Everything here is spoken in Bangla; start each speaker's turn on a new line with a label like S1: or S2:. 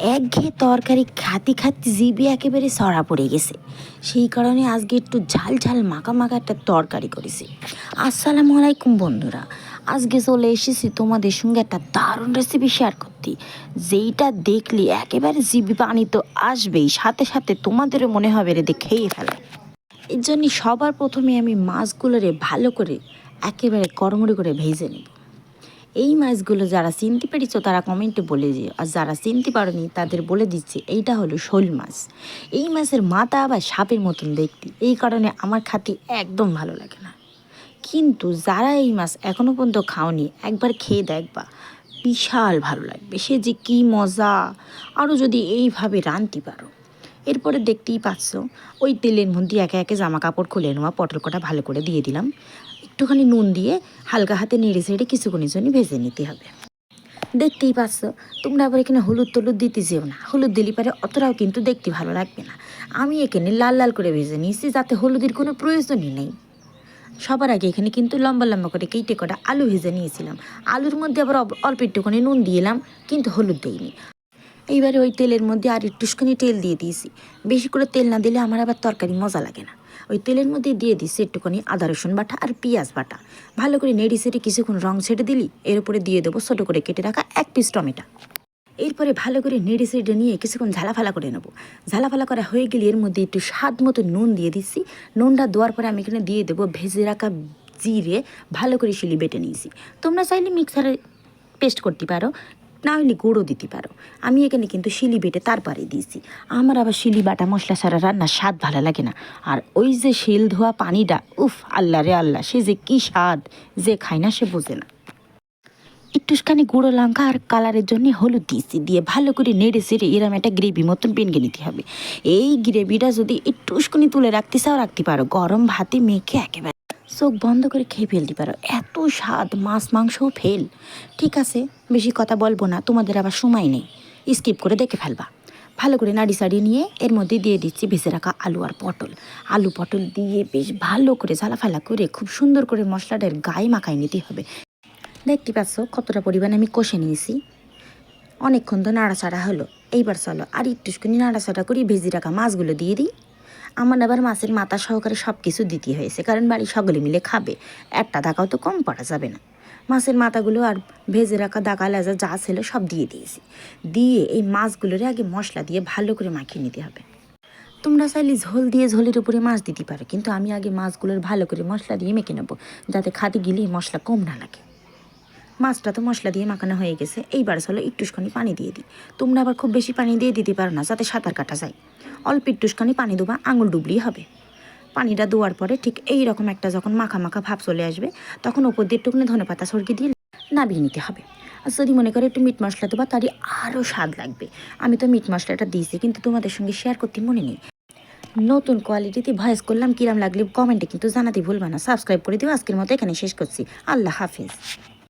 S1: একঘেয়ে তরকারি খাতি খাতি জিবি একেবারে সরা পড়ে গেছে। সেই কারণে আজকে একটু ঝাল ঝাল মাখা মাখা একটা তরকারি করেছি। আসসালামু আলাইকুম বন্ধুরা, আজকে চলে এসেছি তোমাদের সঙ্গে একটা দারুণ রেসিপি শেয়ার করতে। যেইটা দেখলে একেবারে জিবি পানি তো আসবেই, সাথে সাথে তোমাদেরও মনে হবে রে খেয়ে ফেলে। এর জন্য সবার প্রথমে আমি মাছগুলোরে ভালো করে একেবারে কড়মড়ি করে ভেজে নেব। এই মাছগুলো যারা চিনতে পেরেছ, তারা কমেন্টে বলে দিও আর যারা চিনতে পারোনি, তাদের বলে দিচ্ছে, এইটা হলো শোল মাছ। এই মাছের মাথা আবার সাপের মতন দেখতে। এই কারণে আমার খাতে একদম ভালো লাগে না। কিন্তু যারা এই মাছ এখনও পর্যন্ত খাওনি, একবার খেয়ে দেখবা, বিশাল ভালো লাগবে। সে যে কী মজা! আরও যদি এইভাবে রাঁধতে পারো। এরপরে দেখতেই পাচ্ছ, ওই তেলের মধ্যে একে একে জামা কাপড় খুলে নেওয়া পটল কটা ভালো করে দিয়ে দিলাম। একটুখানি নুন দিয়ে হালকা হাতে নেড়ে সেড়ে কিছুক্ষণের জন্য ভেজে নিতে হবে। দেখতেই পাচ্ছ, তোমরা আবার এখানে হলুদ টলুদ দিতে যেও না। হলুদ দিলি পারে অতটাও কিন্তু দেখতে ভালো লাগবে না। আমি এখানে লাল লাল করে ভেজে নিয়েছি, যাতে হলুদের কোনো প্রয়োজনই নেই। সবার আগে এখানে কিন্তু লম্বা লম্বা করে কেটে কটা আলু ভেজে নিয়েছিলাম। আলুর মধ্যে আবার অল্প একটুখানি নুন দিয়েলাম কিন্তু হলুদ দেইনি। এইবারে ওই তেলের মধ্যে আর একটুখানি তেল দিয়ে দিয়েছি। বেশি করে তেল না দিলে আমার আবার তরকারি মজা লাগে না। ওই তেলের মধ্যে দিয়ে দিয়েছি একটুখানি আদা, রসুন বাটা আর পেঁয়াজ বাটা। ভালো করে নেড়ি সেড়ে কিছুক্ষণ রং ছেড়ে দিলি, এর উপরে দিয়ে দেবো ছোটো করে কেটে রাখা এক পিস টমেটো। এরপরে ভালো করে নেড়ে সেড়ে নিয়ে কিছুক্ষণ ঝালাফালা করে নেব। ঝালাফালা করা হয়ে গেলে এর মধ্যে একটু স্বাদ মতো নুন দিয়ে দিচ্ছি। নুনটা দেওয়ার পরে আমি এখানে দিয়ে দেবো ভেজে রাখা জিরে, ভালো করে শিলি বেটে নিয়েছি। তোমরা চাইলে মিক্সারে পেস্ট করতে পারো। না হলে গুঁড়ো দিতে পারো। আমি এখানে কিন্তু শিলি বেটে তারপরে দিয়েছি। আমার আবার শিলি বাটা মশলা ছাড়া রান্নার স্বাদ ভালো লাগে না। আর ওই যে শিল ধোয়া পানিটা, উফ, আল্লাহ রে আল্লাহ, সে যে কী স্বাদ, যে খায় না সে বোঝে না। একটুখানি গুঁড়ো লঙ্কা আর কালারের জন্য হলুদ দিয়েছি, দিয়ে ভালো করে নেড়ে সেড়ে এরম একটা গ্রেভি মতন বেনকে নিতে হবে। এই গ্রেভিটা যদি একটুখানি তুলে রাখতে চাও, রাখতে পারো। গরম ভাতে মেখে একেবারে চোখ বন্ধ করে খেয়ে ফেলতে পারো। এত স্বাদ, মাছ মাংসও ফেল। ঠিক আছে, বেশি কথা বলব না, তোমাদের আবার সময় নেই। স্কিপ করে দেখে ফেলবা। ভালো করে নাড়ি সাড়ি নিয়ে এর মধ্যে দিয়ে দিচ্ছি ভেজে রাখা আলু আর পটল। আলু, পটল দিয়ে বেশ ভালো করে ঝালাফালা করে খুব সুন্দর করে মশলাটার গায়ে মাখায় নিতে হবে। দেখতে পাচ্ছ কতটা পরিমাণে আমি কষে নিয়েছি। অনেকক্ষণ তো নাড়াচাড়া হলো। এইবার চলো আর একটুখানি নাড়াচাড়া করি ভেজি রাখা মাছগুলো দিয়ে দিই। আমার আবার মাছের মাথা সহকারে সব কিছু দিতে হয়েছে, কারণ বাড়ি সকলে মিলে খাবে। একটা দাগাও তো কম পড়া যাবে না। মাছের মাথাগুলো আর ভেজে রাখা দাগা, লেজা যা ছিল সব দিয়ে দিয়েছি। দিয়ে এই মাছগুলোরে আগে মশলা দিয়ে ভালো করে মাখিয়ে নিতে হবে। তোমরা চাইলে ঝোল দিয়ে ঝোলের উপরে মাছ দিতে পারো, কিন্তু আমি আগে মাছগুলোর ভালো করে মশলা দিয়ে মেখে নেব, যাতে খাতে গেলে মশলা কম না লাগে। মাছটা তো মশলা দিয়ে মাখানো হয়ে গেছে, এইবার চলো একটুখানি পানি দিয়ে দিই। তোমরা আবার খুব বেশি পানি দিয়ে দিতে পারো না, যাতে সাঁতার কাটা যায়। অল্প একটুখানি পানি দেবা, আঙুল ডুবলেই হবে। পানিটা দেওয়ার পরে ঠিক এই রকম একটা যখন মাখা মাখা ভাব চলে আসবে, তখন ওপর দিয়ে একটুখানি ধনে পাতা সরকি দিয়ে নাবিয়ে নিতে হবে। আর যদি মনে করো একটু মিট মশলা দেবা, তারই আরও স্বাদ লাগবে। আমি তো মিট মশলাটা দিয়েছি, কিন্তু তোমাদের সঙ্গে শেয়ার করতে মনে নেই। নতুন কোয়ালিটিতে ভয়েস করলাম, কিরাম লাগলে কমেন্টে কিন্তু জানাতে ভুলবা না। সাবস্ক্রাইব করে দিও, আজকের মতো এখানে শেষ করছি। আল্লাহ হাফিজ।